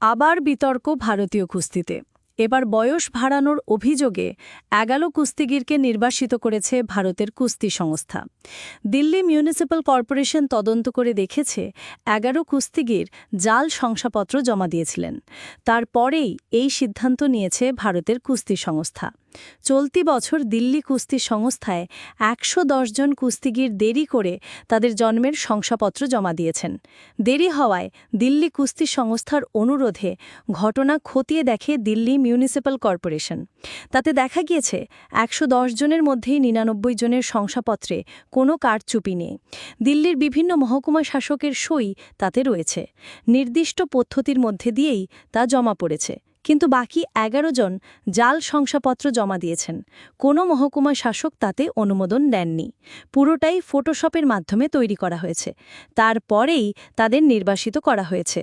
আবার বিতর্ক ভারতীয় কুস্তিতে। এবার বয়স ভাড়ানোর অভিযোগে এগারো কুস্তিগিরকে নির্বাসিত করেছে ভারতের কুস্তি সংস্থা। দিল্লি মিউনিসিপ্যাল কর্পোরেশন তদন্ত করে দেখেছে, এগারো কুস্তিগির জাল শংসাপত্র জমা দিয়েছিলেন। তারপরেই এই সিদ্ধান্ত নিয়েছে ভারতের কুস্তি সংস্থা। চলতি বছর দিল্লি কুস্তি সংস্থায় একশো দশ জন কুস্তিগির দেরি করে তাদের জন্মের শংসাপত্র জমা দিয়েছেন। দেরি হওয়ায় দিল্লি কুস্তি সংস্থার অনুরোধে ঘটনা খতিয়ে দেখে দিল্লি মিউনিসিপ্যাল কর্পোরেশন। তাতে দেখা গিয়েছে, একশো দশ জনের মধ্যেই নিরানব্বই জনের শংসাপত্রে কোনো কারচুপি নেই। দিল্লির বিভিন্ন মহকুমা শাসকের সই তাতে রয়েছে। নির্দিষ্ট পদ্ধতির মধ্যে দিয়েই তা জমা পড়েছে। কিন্তু বাকি এগারো জন জাল শংসাপত্র জমা দিয়েছেন। কোনো মহকুমা শাসক তাতে অনুমোদন দেননি। পুরোটাই ফটোশপের মাধ্যমে তৈরি করা হয়েছে। তারপরেই তাদের নির্বাসিত করা হয়েছে।